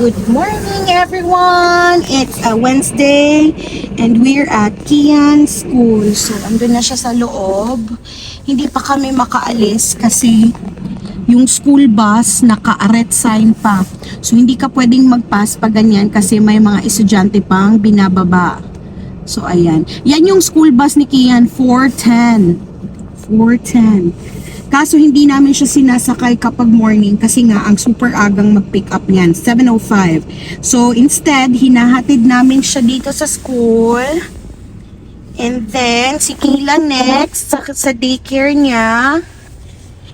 Good morning, everyone! It's a Wednesday and we're at Kian School. So, andun na siya sa loob. Hindi pa kami makaalis kasi yung school bus naka-aret sign pa. So, hindi ka pwedeng mag-pass pa ganyan kasi may mga estudyante pang binababa. So, ayan. Yan yung school bus ni Kian, 410. 410. Kaso hindi namin siya sinasakay kapag morning kasi nga ang super agang mag-pick up niyan, 7.05. So instead, hinahatid namin siya dito sa school. And then, si Kayla next sa, sa daycare niya.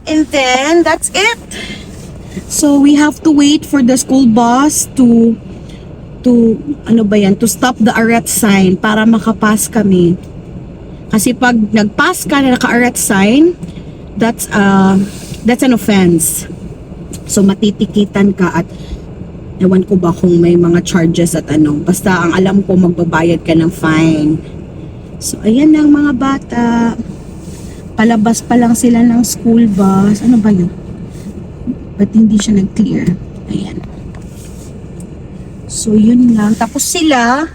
And then, that's it. So we have to wait for the school bus to to ano ba yan, to stop the arrest sign para makapas kami. Kasi pag nagpass ka na naka-arrest sign, that's uh that's an offense. So matitikitan ka at ewan ko ba kung may mga charges at ano. Basta ang alam ko magbabayad ka ng fine. So ayan ang mga bata. Palabas pa lang sila ng school bus. Ano ba yun? Ba't hindi siya nag-clear? Ayan. So yun lang. Tapos sila,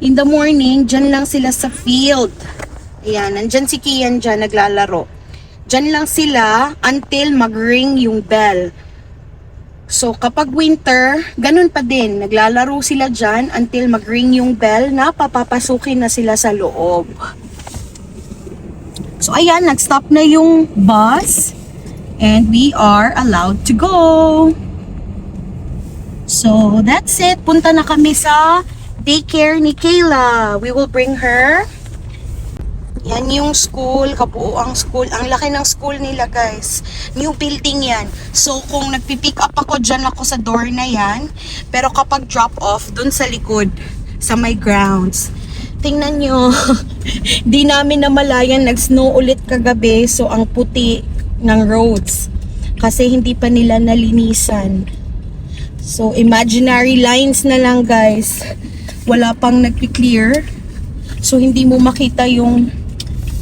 in the morning, dyan lang sila sa field. Ayan, nandyan si Kian dyan, naglalaro. Dyan lang sila until mag-ring yung bell. So, kapag winter, ganun pa din. Naglalaro sila dyan until mag-ring yung bell na papapasukin na sila sa loob. So, ayan, nag-stop na yung bus. And we are allowed to go. So, that's it. Punta na kami sa daycare ni Kayla. We will bring her yan yung school, kabuuang school. Ang laki ng school nila, guys. New building yan. So, kung nagpipick up ako, dyan ako sa door na yan. Pero kapag drop off, dun sa likod, sa my grounds. Tingnan nyo. Di namin namalayan, nag-snow ulit kagabi. So, ang puti ng roads. Kasi hindi pa nila nalinisan. So, imaginary lines na lang, guys. Wala pang nagpi-clear. So, hindi mo makita yung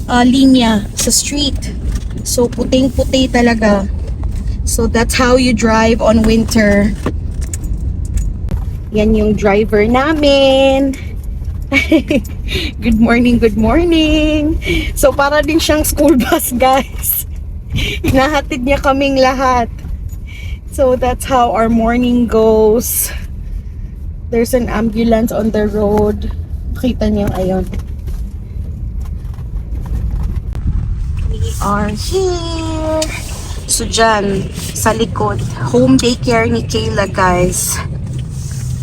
uh, linya sa street. So, puting-puti talaga. So, that's how you drive on winter. Yan yung driver namin. good morning, good morning. So, para din siyang school bus, guys. Hinahatid niya kaming lahat. So, that's how our morning goes. There's an ambulance on the road. Kita niyo, ayun. Are here. So, dyan, sa likod, home daycare ni Kayla, guys.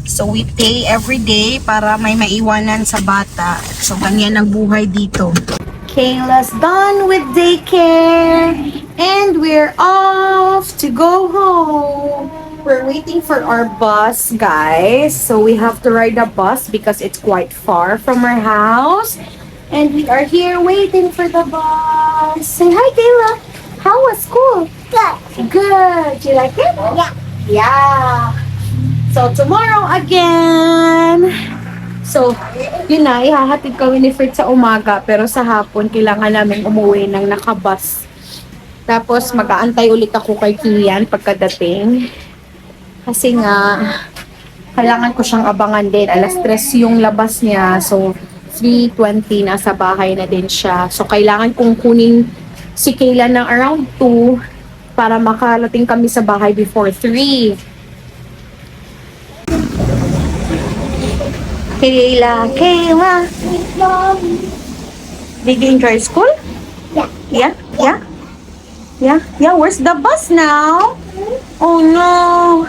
So, we pay every day para may maiwanan sa bata. So, ganyan ang buhay dito. Kayla's done with daycare. And we're off to go home. We're waiting for our bus, guys. So, we have to ride a bus because it's quite far from our house. And we are here waiting for the bus. Say hi, Kayla. How was school? Good. Good. You like it? Yeah. Yeah. So, tomorrow again. So, yun na, ihahatid kami ni Fred sa umaga. Pero sa hapon, kailangan namin umuwi ng nakabus. Tapos, mag-aantay ulit ako kay Kian pagkadating. Kasi nga, kailangan ko siyang abangan din. Alas 3 yung labas niya. So, 3.20 nasa bahay na din siya. So, kailangan kong kunin si Kayla ng around 2 para makalating kami sa bahay before 3. Kayla, Kayla. Did you enjoy school? Yeah. Yeah? Yeah? Yeah? Yeah, where's the bus now? Oh no.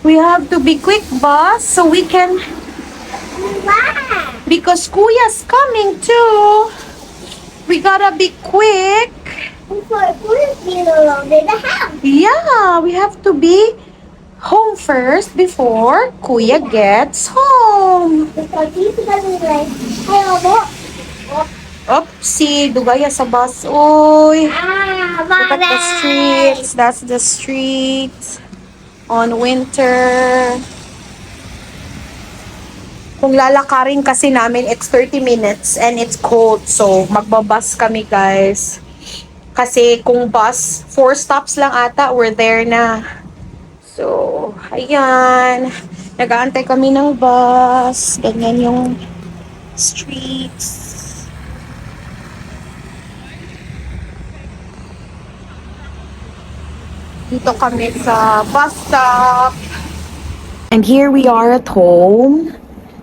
We have to be quick, boss, so we can Wow. Because Kuya's coming too. We gotta be quick. Before we'll be alone in the house. Yeah, we have to be home first before Kuya gets home. Because he's gonna be like, hey, look. Oopsie, dugaya sa bus. Uy. Ah, Look at the streets. That's the streets on winter. Kung lalakarin kasi namin, it's 30 minutes and it's cold. So, magbabas kami, guys. Kasi kung bus, four stops lang ata, we're there na. So, ayan. Nag-aantay kami ng bus. Ganyan yung streets. Dito kami sa bus stop. And here we are at home.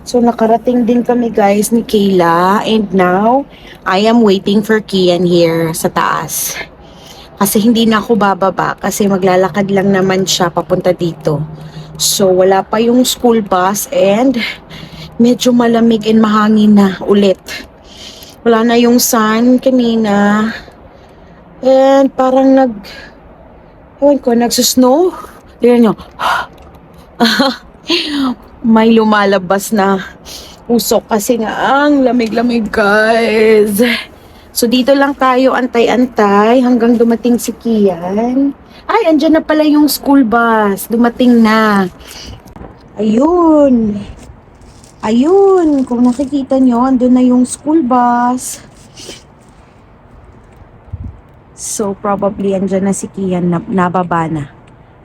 So, nakarating din kami guys ni Kayla. And now, I am waiting for Kian here sa taas. Kasi hindi na ako bababa kasi maglalakad lang naman siya papunta dito. So, wala pa yung school bus and medyo malamig and mahangin na ulit. Wala na yung sun kanina. And parang nag... Ewan ko, nagsusnow. Tignan nyo. May lumalabas na usok kasi nga ang lamig-lamig guys. So dito lang tayo antay-antay hanggang dumating si Kian. Ay, andyan na pala yung school bus. Dumating na. Ayun. Ayun. Kung nakikita nyo, andun na yung school bus. So, probably andyan na si Kian na nababa na.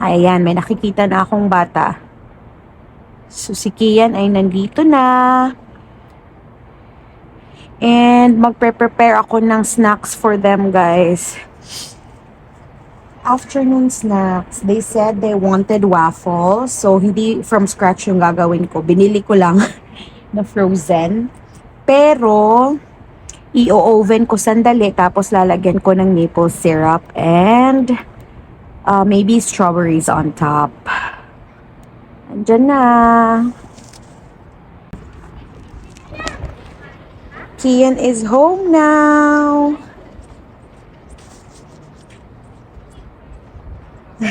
Ayan, may nakikita na akong bata. So, si Kian ay nandito na. And magpe-prepare ako ng snacks for them, guys. Afternoon snacks. They said they wanted waffles. So, hindi from scratch yung gagawin ko. Binili ko lang na frozen. Pero, i-oven ko sandali tapos lalagyan ko ng maple syrup and uh, maybe strawberries on top. Andyan na. Kian is home now.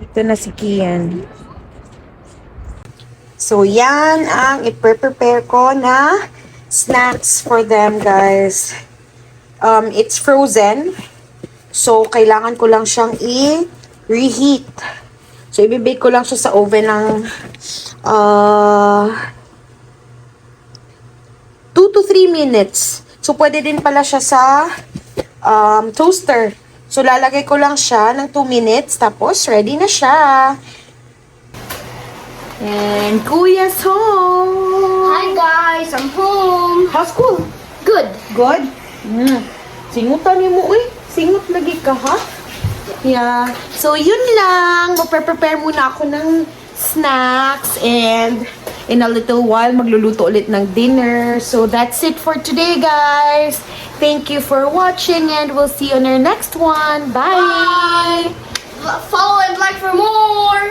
Dito na si Kian. So, yan ang i-prepare ko na snacks for them, guys. Um, it's frozen. So, kailangan ko lang siyang i-reheat. So, ibibake ko lang siya sa oven ng uh, 2 to 3 minutes. So, pwede din pala siya sa um, toaster. So, lalagay ko lang siya ng 2 minutes. Tapos, ready na siya. And Kuya's home. Hi guys, I'm home. How's school? Good. Good? Mm. Singutan niyo mo, uy. Singut lagi ka, ha? Yeah. So, yun lang. Magpe-prepare muna ako ng snacks and in a little while, magluluto ulit ng dinner. So, that's it for today, guys. Thank you for watching and we'll see you on our next one. Bye! Follow and like for more.